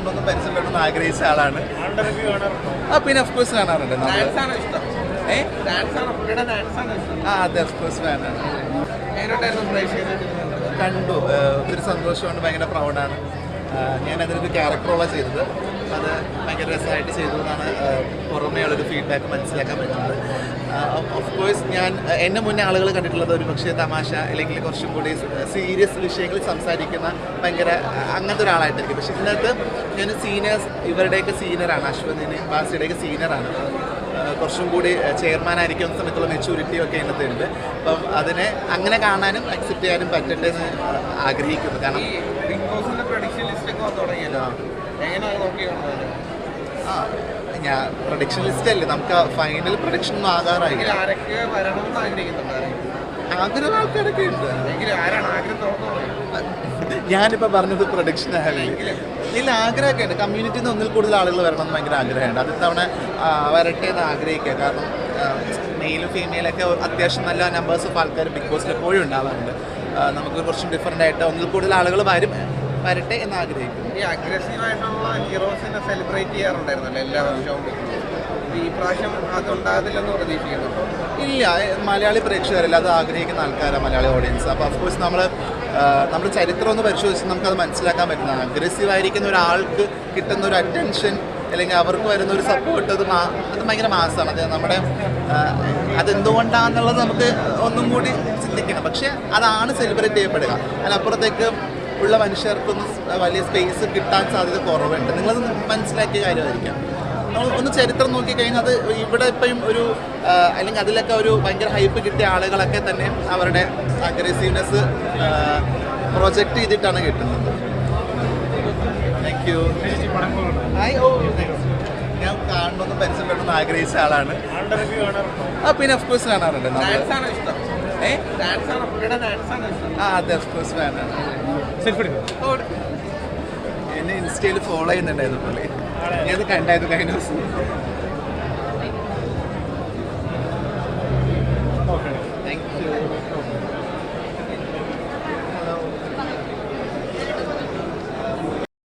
കാണണമെന്നും പരിചയപ്പെടണമെന്ന് ആഗ്രഹിച്ച ആളാണ്. ആ പിന്നെ ഓഫ് കോഴ്സ് കാണാറുണ്ട് ആ അതെ ഓഫ് കോഴ്സ് ഫാനാണ്. കണ്ടു. ഒത്തിരി സന്തോഷമുണ്ട് ഭയങ്കര പ്രൗഡാണ് ഞാൻ അതിനൊരു ക്യാരക്ടറോളാണ് ചെയ്തത്. അത് ഭയങ്കര രസമായിട്ട് ചെയ്തു എന്നാണ് പുറമേയുള്ളൊരു ഫീഡ്ബാക്ക് മനസ്സിലാക്കാൻ പറ്റുന്നത്. ഓഫ് കോഴ്സ് ഞാൻ എന്നെ മുന്നേ ആളുകൾ കണ്ടിട്ടുള്ളത് ഒരു പക്ഷേ തമാശ അല്ലെങ്കിൽ കുറച്ചും കൂടി സീരിയസ് വിഷയങ്ങളിൽ സംസാരിക്കുന്ന ഭയങ്കര അങ്ങനത്തെ ഒരാളായിട്ടായിരിക്കും. പക്ഷേ ഇതിനകത്ത് ഞാൻ സീനിയേഴ്സ് ഇവരുടെയൊക്കെ സീനിയറാണ് അശ്വതിന് ബാസിയുടെയൊക്കെ സീനിയറാണ് കുറച്ചും കൂടി ചെയർമാൻ ആയിരിക്കുന്ന സമയത്തുള്ള മെച്ചൂരിറ്റിയും ഒക്കെ ഇന്നത്തെ ഉണ്ട് അപ്പം അതിനെ അങ്ങനെ കാണാനും അക്സെപ്റ്റ് ചെയ്യാനും പറ്റട്ടെ എന്ന് ആഗ്രഹിക്കുന്നു. കാരണം ബിഗ് ബോസിന്റെ പ്രൊഡക്ഷൻ ലിസ്റ്റ് ഒക്കെ തുടങ്ങിയല്ലോ. എങ്ങനെയാണ് ആ ഞാൻ പ്രൊഡിക്ഷൻ ലിസ്റ്റ് അല്ലേ? നമുക്ക് ഫൈനൽ പ്രൊഡിക്ഷൻ ഒന്നും ആകാറായി എങ്കിൽ ആരൊക്കെ വരണം എന്ന് ആഗ്രഹിക്കുന്നുണ്ട് ആഗ്രഹം ആൾക്കാരൊക്കെ ഉണ്ട്. ഞാനിപ്പോ പറഞ്ഞത് പ്രൊഡിക്ഷൻ ആയാലും ഇതിൽ ആഗ്രഹമൊക്കെ ഉണ്ട്. കമ്മ്യൂണിറ്റിയിൽ നിന്ന് ഒന്നിൽ കൂടുതൽ ആളുകൾ വരണം എന്ന് ഭയങ്കര ആഗ്രഹമുണ്ട്. അത് തവണ വരട്ടെ എന്ന് ആഗ്രഹിക്കുക. കാരണം മെയിലും ഫീമെയിലൊക്കെ അത്യാവശ്യം നല്ല നമ്പേഴ്സ് ഓഫ് ആൾക്കാർ ബിഗ് ബോസിൽ എപ്പോഴും ഉണ്ടാവാറുണ്ട്. നമുക്ക് കുറച്ചും ഡിഫറെന്റ് ആയിട്ട് ഒന്നിൽ കൂടുതൽ ആളുകൾ വരും. വരട്ടെ എന്ന് ആഗ്രഹിക്കുന്നു. ഈ അഗ്രസീവ് ആയിട്ടുള്ള ഹീറോസിനെ സെലിബ്രേറ്റ് ചെയ്യാറുണ്ടായിരുന്നല്ലോ എല്ലാ വർഷവും. ഈ പ്രാവശ്യം അതുണ്ടാകത്തില്ലെന്ന് പ്രതീക്ഷിക്കുന്നു ഇല്ല മലയാളി പ്രേക്ഷകരല്ല അത് ആഗ്രഹിക്കുന്ന ആൾക്കാരാണ് മലയാളി ഓഡിയൻസ് അപ്പോൾ അഫ്കോഴ്സ് നമ്മൾ നമ്മുടെ ചരിത്രം ഒന്ന് പരിശോധിച്ച് നമുക്കത് മനസ്സിലാക്കാൻ പറ്റുന്ന അഗ്രസീവ് ആയിരിക്കുന്ന ഒരാൾക്ക് കിട്ടുന്ന ഒരു അറ്റൻഷൻ അല്ലെങ്കിൽ അവർക്ക് വരുന്ന ഒരു സപ്പോർട്ട് അത് മാ അത് ഭയങ്കര മാസമാണ് അത് നമ്മുടെ അതെന്തുകൊണ്ടാണെന്നുള്ളത് നമുക്ക് ഒന്നും കൂടി ചിന്തിക്കണം. പക്ഷേ അതാണ് സെലിബ്രേറ്റ് ചെയ്യപ്പെടുക. അതിനപ്പുറത്തേക്ക് ഉള്ള മനുഷ്യർക്കൊന്നും വലിയ സ്പേസ് കിട്ടാൻ സാധ്യത കുറവുണ്ട്. നിങ്ങളത് മനസ്സിലാക്കിയ കാര്യമായിരിക്കാം. നമ്മൾ ഒന്ന് ചരിത്രം നോക്കിക്കഴിഞ്ഞാൽ അത് ഇവിടെ ഇപ്പോഴും ഒരു അല്ലെങ്കിൽ അതിലൊക്കെ ഒരു ഭയങ്കര ഹൈപ്പ് കിട്ടിയ ആളുകളൊക്കെ തന്നെ അവരുടെ അഗ്രസീവ്നെസ് പ്രൊജക്റ്റ് ചെയ്തിട്ടാണ് കിട്ടുന്നത്. താങ്ക് യു ഓ ഞാൻ കാണണമെന്ന് പരിചയപ്പെടണമെന്ന് ആഗ്രഹിച്ച ആളാണ്. ആ പിന്നെ ഓഫ് കോഴ്സ് കാണാറുണ്ട് ആ അതെ അഫ്കോഴ്സ് ഫാനാണ് സെൽഫി എന്നെ ഇൻസ്റ്റയിൽ ഫോളോ ചെയ്യുന്നുണ്ടായിരുന്നു പുള്ളി. ഞാനത് കണ്ടായിരുന്നു കഴിഞ്ഞ ദിവസം?